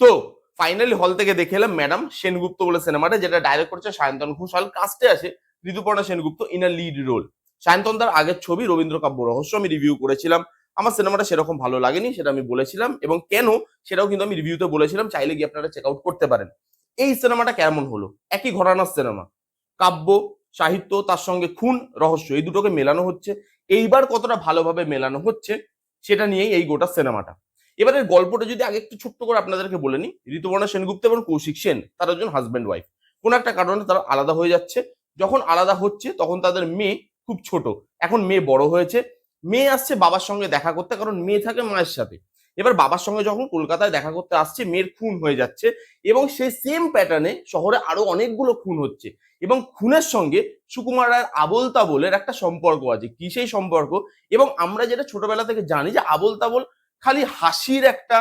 তো ফাইনালি হল থেকে দেখে এলাম ম্যাডাম সেনগুপ্ত বলে সিনেমাটা যেটা ডাইরেক্ট করছে সায়ন্তন ঘোষাল কাস্টে আছে Rituparna Sengupta in a lead role Sayantan তার আগের ছবি রবীন্দ্র কাব্য রহস্য আমি রিভিউ করেছিলাম। আমার সিনেমাটা সেরকম ভালো লাগেনি, সেটা আমি বলেছিলাম। এবং কেন, সেটাও কিন্তু আমি রিভিউতে বলেছিলাম, চাইলে গিয়ে আপনারা চেক আউট করতে পারেন। এই সিনেমাটা কেমন হলো? একই ঘরানার সিনেমা কাব্য, সাহিত্য, তার সঙ্গে খুন, রহস্য, এই দুটোকে মেলানো হচ্ছে। এইবার কতটা ভালোভাবে মেলানো হচ্ছে, সেটা নিয়েই এই গোটা সিনেমাটা এবারে গল্পটা যদি আগে একটু ছোট্ট করে আপনাদেরকে বলে নিই, ঋতুপর্ণা সেনগুপ্ত এবং কৌশিক সেন, তারা একজন হাজব্যান্ড ওয়াইফ কোন একটা কারণে তারা আলাদা হয়ে যাচ্ছে। যখন আলাদা হচ্ছে, তখন তাদের মেয়ে খুব ছোট। এখন মেয়ে বড় হয়েছে। মেয়ে আসছে বাবার সঙ্গে দেখা করতে, কারণ মেয়ে থাকে মায়ের সাথে। এবার বাবার সঙ্গে যখন কলকাতায় দেখা করতে আসছে, মেয়ের খুন হয়ে যাচ্ছে এবং সেই সেম প্যাটার্নে শহরে আরও অনেকগুলো খুন হচ্ছে এবং খুনের সঙ্গে সুকুমার রায়ের আবল তাবলের একটা সম্পর্ক আছে। কি সেই সম্পর্ক? এবং আমরা যেটা ছোটবেলা থেকে জানি যে আবল তাবল খালি হাসির একটা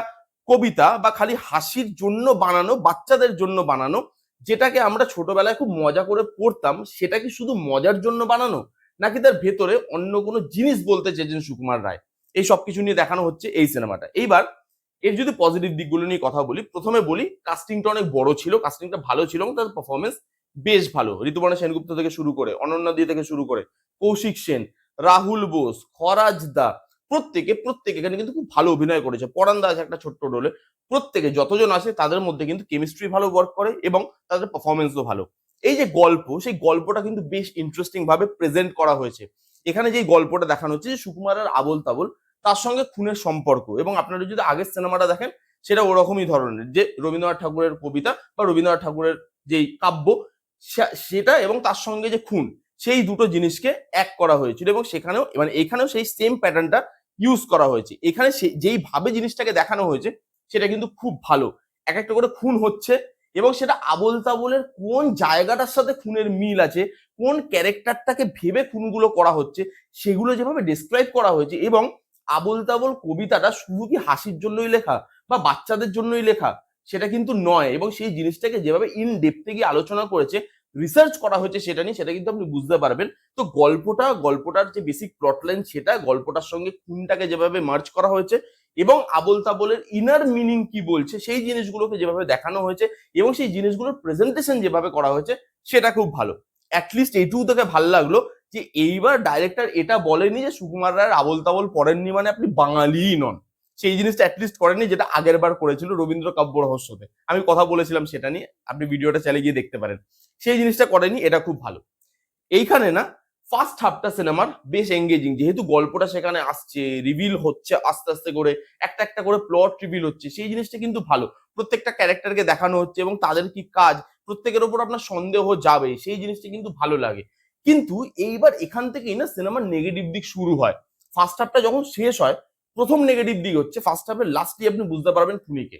কবিতা বা খালি হাসির জন্য বানানো, বাচ্চাদের জন্য বানানো, যেটাকে আমরা ছোটবেলায় খুব মজা করে পড়তাম, সেটা কি শুধু মজার জন্য বানানো? নাকি তার ভেতরে অন্য কোনো জিনিস বলতে চেয়েছেন সুকুমার রায়? এই সব কিছু নিয়ে দেখানো হচ্ছে এই সিনেমাটা। এইবার এর যদি পজিটিভ দিকগুলো নিয়ে কথা বলি, প্রথমে বলি কাস্টিংটা অনেক বড় ছিল কাস্টিংটা ভালো ছিল এবং তার পারফরমেন্স বেশ ভালো। ঋতুপর্ণা সেনগুপ্ত থেকে শুরু করে, অনন্যা দিয়ে থেকে শুরু করে, কৌশিক সেন, রাহুল বোস, খরাজ দা প্রত্যেকে প্রত্যেকে এখানে কিন্তু খুব ভালো অভিনয় করেছে। পরান্দা আছে একটা ছোট্ট রোলে প্রত্যেকে যতজন আছে তাদের মধ্যে কিন্তু কেমিস্ট্রি ভালো ওয়ার্ক করে এবং তাদের পারফরমেন্সও ভালো। এই যে গল্প, সেই গল্পটা কিন্তু বেশ ইন্টারেস্টিং ভাবে প্রেজেন্ট করা হয়েছে। এখানে যে গল্পটা দেখানো হচ্ছে, যে সুকুমারের আবল তাবল তার সঙ্গে খুনের সম্পর্ক এবং আপনারা যদি আগের সিনেমাটা দেখেন, সেটা ওরকমই ধরনের, যে রবীন্দ্রনাথ ঠাকুরের কবিতা বা রবীন্দ্রনাথ ঠাকুরের যেই কাব্য সেটা এবং তার সঙ্গে যে খুন, সেই দুটো জিনিসকে এক করা হয়েছিল এবং সেখানেও মানে এখানেও সেই সেম প্যাটার্নটা ইউজ করা হয়েছে। এখানে যেইভাবে জিনিসটাকে দেখানো হয়েছে, সেটা কিন্তু খুব ভালো। এক একটা করে খুন হচ্ছে এবং সেটা আবল তাবলের কোন জায়গাটার সাথে খুনের মিল আছে, কোন ক্যারেক্টারটাকে ভেবে খুনগুলো করা হচ্ছে, সেগুলো যেভাবে ডিসক্রাইব করা হয়েছে এবং আবল তাবল কবিতাটা শুধু কি হাসির জন্যই লেখা বা বাচ্চাদের জন্যই লেখা, সেটা কিন্তু নয় এবং সেই জিনিসটাকে যেভাবে ইন ডেপথে গিয়ে আলোচনা করেছে রিসার্চ করা হয়েছে সেটা নিয়ে, সেটা কিন্তু আপনি বুঝতে পারবেন। তো গল্পটা, গল্পটার যে বেসিক প্লটলাইন সেটা, গল্পটার সঙ্গে খুনটাকে যেভাবে মার্চ করা হয়েছে এবং আবল তাবলের ইনার মিনিং কি বলছে, সেই জিনিসগুলোকে যেভাবে দেখানো হয়েছে এবং সেই জিনিসগুলোর প্রেজেন্টেশন যেভাবে করা হয়েছে, সেটা খুব ভালো। অ্যাটলিস্ট এইটুকু থেকে ভালো লাগল যে এইবার ডাইরেক্টর এটা বলেনি যে সুকুমার রায়ের আবল তাবল পড়েননি মানে আপনি বাঙালিই নন। সেই জিনিসটা অ্যাটলিস্ট করেনি যেটা আগের বার করেছিল রবীন্দ্র কাব্য রহস্যতে। আমি কথা বলেছিলাম সেটা নিয়ে, আপনি ভিডিওটা চালিয়ে গিয়ে দেখতে পারেন। সেই জিনিসটা করেনি এটা খুব ভালো। এইখানে না ফার্স্ট হাফটা সিনেমার বেশ এঙ্গেজিং যেহেতু গল্পটা সেখানে আসছে রিভিল হচ্ছে আস্তে আস্তে করে, একটা একটা করে প্লট রিভিল হচ্ছে, সেই জিনিসটা কিন্তু ভালো। প্রত্যেকটা ক্যারেক্টারকে দেখানো হচ্ছে এবং তাদের কি কাজ, প্রত্যেকের ওপর আপনার সন্দেহ যাবে, সেই জিনিসটা কিন্তু ভালো লাগে। কিন্তু এইবার এখান থেকেই না সিনেমার নেগেটিভ দিক শুরু হয়। ফার্স্ট হাফটা যখন শেষ হয় প্রথম নেগেটিভ দিক হচ্ছে ফার্স্ট হাফের লাস্টে আপনি বুঝতে পারবেন খুনিকে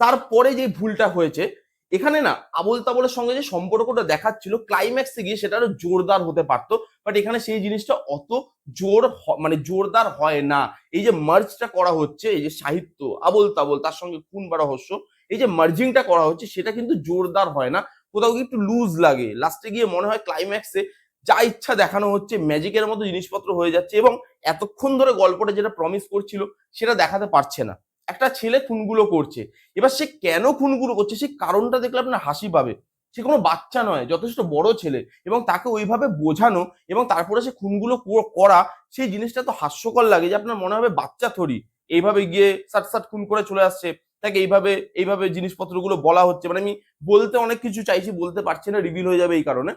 তারপরে যে ভুলটা হয়েছে, এখানে না আবল তাবলের সঙ্গে যে সম্পর্কটা দেখাচ্ছিল ক্লাইম্যাক্সে গিয়ে সেটা আরও জোরদার হতে পারতো বাট এখানে সেই জিনিসটা অত জোর মানে জোরদার হয় না। এই যে মার্জটা করা হচ্ছে, এই যে সাহিত্য আবল তাবল তার সঙ্গে খুন বা রহস্য, এই যে মার্জিংটা করা হচ্ছে, সেটা কিন্তু জোরদার হয় না। কোথাও গিয়ে একটু লুজ লাগে। লাস্টে গিয়ে মনে হয় ক্লাইম্যাক্সে যা ইচ্ছা দেখানো হচ্ছে ম্যাজিকের মতো জিনিসপত্র হয়ে যাচ্ছে এবং এতক্ষণ ধরে গল্পটা যেটা প্রমিস করছিল সেটা দেখাতে পারছে না। একটা ছেলে খুনগুলো করছে। এবার সে কেন খুনগুলো করছে সেই কারণটা দেখলে আপনার হাসি পাবে। সে কোনো বাচ্চা নয়, যথেষ্ট বড় ছেলে এবং তাকে ওইভাবে বোঝানো এবং তারপরে সে খুনগুলো করা সেই জিনিসটা তো হাস্যকর লাগে যে আপনার মনে হবে বাচ্চা থরি। এইভাবে গিয়ে সাট সাট খুন করে চলে আসছে। তাকে এইভাবে এইভাবে জিনিসপত্রগুলো বলা হচ্ছে। মানে আমি বলতে অনেক কিছু চাইছি, বলতে পারছি না রিভিল হয়ে যাবে এই কারণে।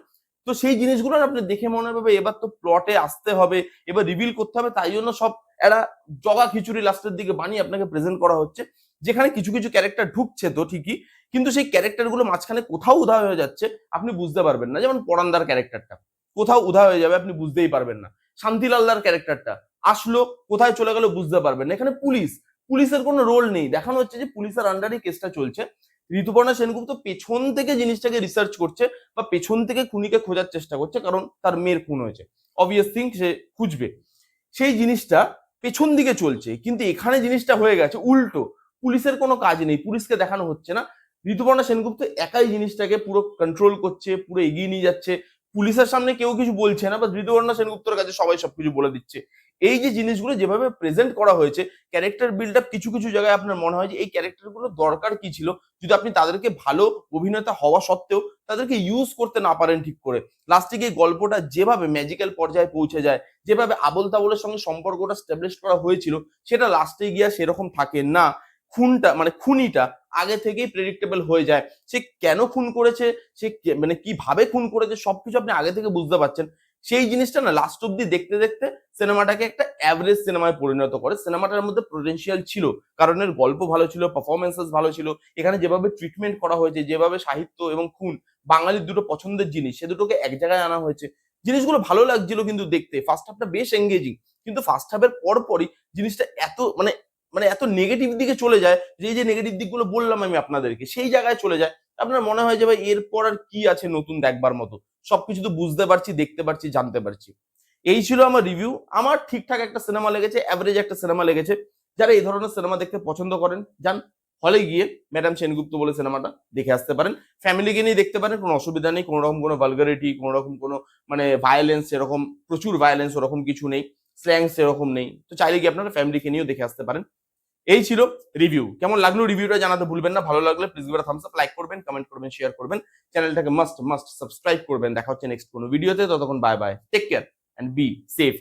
তো সেই জিনিসগুলো আপনি দেখে মনে হবে, এবার তো প্লটে আসতে হবে, এবার রিভিল করতে হবে, তাই জন্য সব একটা জগা খিচুড়ি লাস্টের দিকে বানিয়ে আপনাকে প্রেজেন্ট করা হচ্ছে, যেখানে কিছু কিছু ক্যারেক্টার ঢুকছে তো ঠিকই, কিন্তু সেই ক্যারেক্টারগুলো মাঝখানে কোথাও উধা হয়ে যাচ্ছে, আপনি বুঝতে পারবেন না। যেমন পরান্দার ক্যারেক্টারটা কোথাও উধা হয়ে যাবে, আপনি বুঝতেই পারবেন না। শান্তিলালদার ক্যারেক্টারটা আসলো, কোথায় চলে গেল বুঝতে পারবেন না। এখানে পুলিশ, পুলিশের কোনো রোল নেই। দেখানো হচ্ছে যে পুলিশের আন্ডারে কেসটা চলছে। ঋতুপর্ণা সেনগুপ্ত পেছন থেকে জিনিসটাকে রিসার্চ করছে বা পেছন থেকে খুনিকে খোঁজার চেষ্টা করছে, কারণ তার মেয়ের খুন হয়েছে। অবভিয়াস থিং সে খুঁজবে। সেই জিনিসটা পেছন দিকে চলছে, কিন্তু এখানে জিনিসটা হয়ে গেছে উল্টো। পুলিশের কোনো কাজ নেই, পুলিশকে দেখানো হচ্ছে না। ঋতুপর্ণা সেনগুপ্ত একাই জিনিসটাকে পুরো কন্ট্রোল করছে, পুরো এগিয়ে নিয়ে যাচ্ছে। পুলিশের সামনে কেউ কিছু বলছে না, বা ঋতুপর্ণা সেনগুপ্তর কাছে সবাই সবকিছু বলে দিচ্ছে। এই যে জিনিসগুলো যেভাবে প্রেজেন্ট করা হয়েছে ক্যারেক্টার বিল্ড আপ কিছু কিছু জায়গায় আপনার মনে হয় যে এই ক্যারেক্টারগুলো দরকার কি ছিল? যদি আপনি তাদেরকে ভালো অভিনেতা হওয়া সত্ত্বেও তাদেরকে ইউজ করতে না পারেন ঠিক করে। লাস্টে গিয়ে গল্পটা যেভাবে ম্যাজিক্যাল পর্যায়ে পৌঁছে যায়, যেভাবে আবল তাবলের সঙ্গে সম্পর্কটা স্টাবলিশ করা হয়েছিল, সেটা লাস্টে গিয়ে সেরকম থাকে না। খুনটা মানে খুনিটা আগে থেকেই প্রেডিক্টেবল হয়ে যায়। সে কেন খুন করেছে? সে মানে কীভাবে খুন করেছে? সবকিছু আপনি আগে থেকে বুঝতে পারছেন। সেই জিনিসটা না লাস্ট অব্দি দেখতে দেখতে সিনেমাটাকে একটা অ্যাভারেজ সিনেমায় পরিণত করে। সিনেমাটার মধ্যে পোটেনশিয়াল ছিল। কারণ এর গল্প ভালো ছিল পারফরমেন্সেস ভালো ছিল। এখানে যেভাবে ট্রিটমেন্ট করা হয়েছে, যেভাবে সাহিত্য এবং খুন, বাঙালির দুটো পছন্দের জিনিস, সে দুটোকে এক জায়গায় আনা হয়েছে। জিনিসগুলো ভালো লাগছিল কিন্তু দেখতে। ফার্স্ট হাফটা বেশ এঙ্গেজিং কিন্তু ফার্স্ট হাফের পর পরই জিনিসটা এত মানে মানে এত নেগেটিভ দিকে চলে যায় যে, এই যে নেগেটিভ দিকগুলো বললাম আমি আপনাদেরকে, সেই জায়গায় চলে যায়। আপনার মনে হয় যে, ভাই, এরপর আর কি আছে নতুন দেখবার মতো? সবকিছু তো বুঝতে পারছি, দেখতে পারছি, জানতে পারছি। এই ছিল আমার রিভিউ আমার ঠিকঠাক একটা সিনেমা লেগেছে অ্যাভারেজ একটা সিনেমা লেগেছে। যারা এই ধরনের সিনেমা দেখতে পছন্দ করেন, যান হলে গিয়ে ম্যাডাম সেনগুপ্ত বলে সিনেমাটা দেখে আসতে পারেন। ফ্যামিলিকে নিয়ে দেখতে পারেন, কোনো অসুবিধা নেই কোনো রকম কোনো ভালগারিটি কোনো রকম কোনো মানে ভায়োলেন্স এরকম, প্রচুর ভায়োলেন্স ওরকম কিছু নেই স্ল্যাংস এরকম নেই। তো চাইলে গিয়ে আপনারা ফ্যামিলিকে নিয়েও দেখে আসতে পারেন। এই ছিল রিভিউ কেমন লাগল রিভিউটা জানাতে ভুলবেন না, ভালো লাগলে please give thumbs up like করবেন কমেন্ট করবেন শেয়ার করবেন। চ্যানেলটাকে মাস্ট মাস্ট সাবস্ক্রাইব করবেন। দেখা হচ্ছে নেক্সট কোনো ভিডিওতে ততক্ষণ bye bye take care and be safe